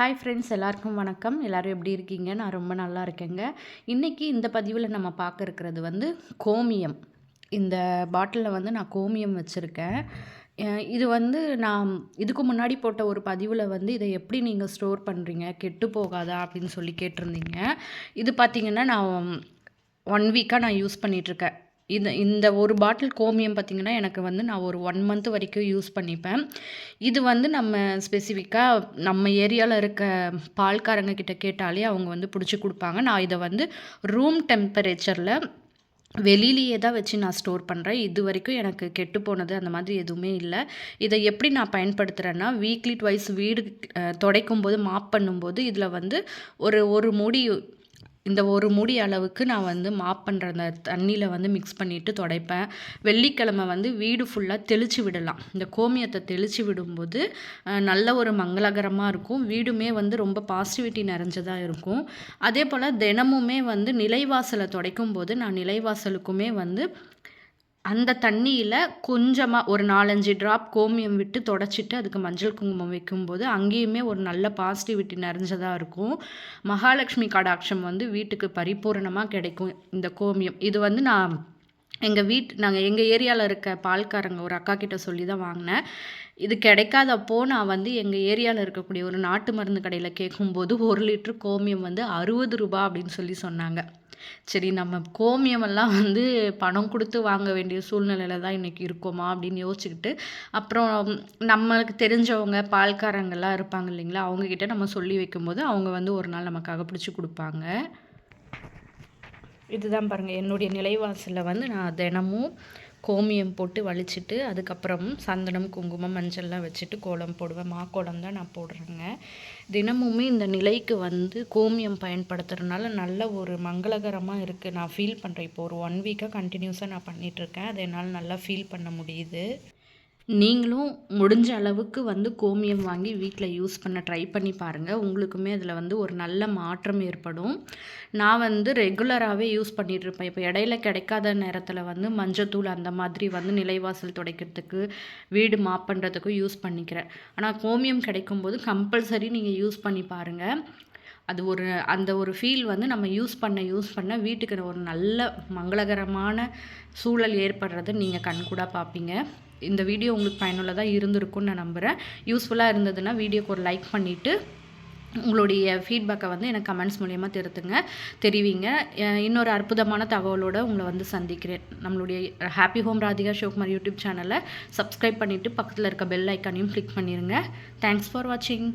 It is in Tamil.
ஹாய் ஃப்ரெண்ட்ஸ் எல்லாருக்கும் வணக்கம். எல்லோரும் எப்படி இருக்கீங்க? நான் ரொம்ப நல்லா இருக்கேங்க. இன்றைக்கி இந்த பதிவில் நம்ம பார்க்க இருக்கிறது வந்து கோமியம். இந்த பாட்டிலில் வந்து நான் கோமியம் வச்சுருக்கேன். இது வந்து நான் இதுக்கு முன்னாடி போட்ட ஒரு பதிவில் வந்து இதை எப்படி நீங்கள் ஸ்டோர் பண்ணுறீங்க கெட்டு போகாதா? அப்படின்னு சொல்லி கேட்டிருந்தீங்க. இது பார்த்திங்கன்னா நான் ஒன் வீக்காக நான் யூஸ் பண்ணிகிட்ருக்கேன் இந்த இந்த ஒரு பாட்டில் கோமியம் பார்த்திங்கன்னா எனக்கு வந்து நான் ஒரு ஒன் மந்த் வரைக்கும் யூஸ் பண்ணிப்பேன். இது வந்து நம்ம ஸ்பெசிஃபிக்காக நம்ம ஏரியாவில் இருக்க பால்காரங்க கிட்ட கேட்டாலே அவங்க வந்து பிடிச்சி கொடுப்பாங்க. நான் இதை வந்து ரூம் டெம்பரேச்சரில் வெளியிலேயே தான் வச்சு நான் ஸ்டோர் பண்ணுறேன் இது வரைக்கும் எனக்கு கெட்டு போனது அந்த மாதிரி எதுவுமே இல்லை. இதை எப்படி நான் பயன்படுத்துகிறேன்னா வீக்லி ட்வைஸ் வீடு துடைக்கும் போது மாப் பண்ணும்போது இதில் வந்து ஒரு ஒரு மூடி இந்த ஒரு முடி அளவுக்கு நான் வந்து மாப் பண்ணுற அந்த தண்ணியில் வந்து மிக்ஸ் பண்ணிவிட்டு துடைப்பேன். வெள்ளிக்கிழமை வந்து வீடு ஃபுல்லாக தெளித்து விடலாம். இந்த கோமியத்தை தெளித்து விடும்போது நல்ல ஒரு மங்களகரமாக இருக்கும். வீடுமே வந்து ரொம்ப பாசிட்டிவிட்டி நிறைஞ்சதாக இருக்கும். அதே போல் தினமுமே வந்து நிலைவாசலை துடைக்கும் போது நான் நிலைவாசலுக்குமே வந்து அந்த தண்ணியில் கொஞ்சமாக ஒரு நாலஞ்சு ட்ராப் கோமியம் விட்டு தொடச்சிட்டு அதுக்கு மஞ்சள் குங்குமம் வைக்கும்போது அங்கேயுமே ஒரு நல்ல பாசிட்டிவிட்டி நிறைஞ்சதாக இருக்கும். மகாலட்சுமி கடாட்சம் வந்து வீட்டுக்கு பரிபூரணமாக கிடைக்கும் இந்த கோமியம். இது வந்து நான் எங்கள் வீட் நாங்கள் எங்கள் ஏரியாவில் இருக்க பால்காரங்க ஒரு அக்கா கிட்ட சொல்லி தான் வாங்கினேன். இது கிடைக்காதப்போ நான் வந்து எங்கள் ஏரியாவில் இருக்கக்கூடிய ஒரு நாட்டு மருந்து கடையில் கேட்கும்போது ஒரு லிட்ரு கோமியம் வந்து அறுபது ரூபா அப்படின்னு சொல்லி சொன்னாங்க. சரி நம்ம கோமியமெல்லாம் வந்து பணம் கொடுத்து வாங்க வேண்டிய சூழ்நிலையில் தான் இன்றைக்கி இருக்கோமா அப்படின்னு யோசிச்சுக்கிட்டு அப்புறம் நம்மளுக்கு தெரிஞ்சவங்க பால்காரங்கள்லாம் இருப்பாங்க இல்லைங்களா அவங்கக்கிட்ட நம்ம சொல்லி வைக்கும்போது அவங்க வந்து ஒரு நாள் நமக்காக பிடிச்சி கொடுப்பாங்க. இதுதான் பாருங்கள் என்னுடைய நிலைவாசலில் வந்து நான் தினமும் கோமியம் போட்டு வலிச்சிட்டு அதுக்கப்புறம் சந்தனம் குங்குமம் மஞ்சள்லாம் வச்சுட்டு கோலம் போடுவேன். மா கோலம் தான் நான் போடுறேங்க. தினமுமே இந்த நிலைக்கு வந்து கோமியம் பயன்படுத்துறதுனால நல்ல ஒரு மங்களகரமாக இருக்குது நான் ஃபீல் பண்ணுறேன் இப்போ ஒரு ஒன் வீக்காக கண்டினியூஸாக நான் பண்ணிகிட்ருக்கேன் அதை என்னால் நல்லா ஃபீல் பண்ண முடியுது. நீங்களும் முடிஞ்ச அளவுக்கு வந்து கோமியம் வாங்கி வீட்டில் யூஸ் பண்ண ட்ரை பண்ணி பாருங்கள் உங்களுக்குமே அதில் வந்து ஒரு நல்ல மாற்றம் ஏற்படும். நான் வந்து ரெகுலராகவே யூஸ் பண்ணிகிட்ருப்பேன் இப்போ இடையில கிடைக்காத நேரத்தில் வந்து மஞ்சத்தூள் அந்த மாதிரி வந்து நிலைவாசல் துடைக்கிறதுக்கு வீடு மாப் பண்ணுறதுக்கும் யூஸ் பண்ணிக்கிறேன். ஆனால் கோமியம் கிடைக்கும்போது கம்பல்சரி நீங்கள் யூஸ் பண்ணி பாருங்கள் அது ஒரு அந்த ஒரு ஃபீல் வந்து நம்ம யூஸ் பண்ண யூஸ் பண்ண வீட்டுக்கு ஒரு நல்ல மங்களகரமான சூழல் ஏற்படுறதை நீங்கள் கண்கூடாக பார்ப்பீங்க இந்த வீடியோ உங்களுக்கு பயனுள்ளதாக இருந்திருக்கும்னு நான் நம்புகிறேன் யூஸ்ஃபுல்லாக இருந்ததுன்னா வீடியோக்கு ஒரு லைக் பண்ணிவிட்டு உங்களுடைய ஃபீட்பேக்கை வந்து எனக்கு கமெண்ட்ஸ் மூலயமா திருத்துங்க தெரிவிங்க. இன்னொரு அற்புதமான தகவலோடு உங்களை வந்து சந்திக்கிறேன். நம்மளுடைய happy home Radhika Shokumar YouTube சேனலை சப்ஸ்கிரைப் பண்ணிவிட்டு பக்கத்தில் இருக்க பெல் ஐக்கானையும் கிளிக் பண்ணிடுங்க தேங்க்ஸ் ஃபார் வாட்சிங்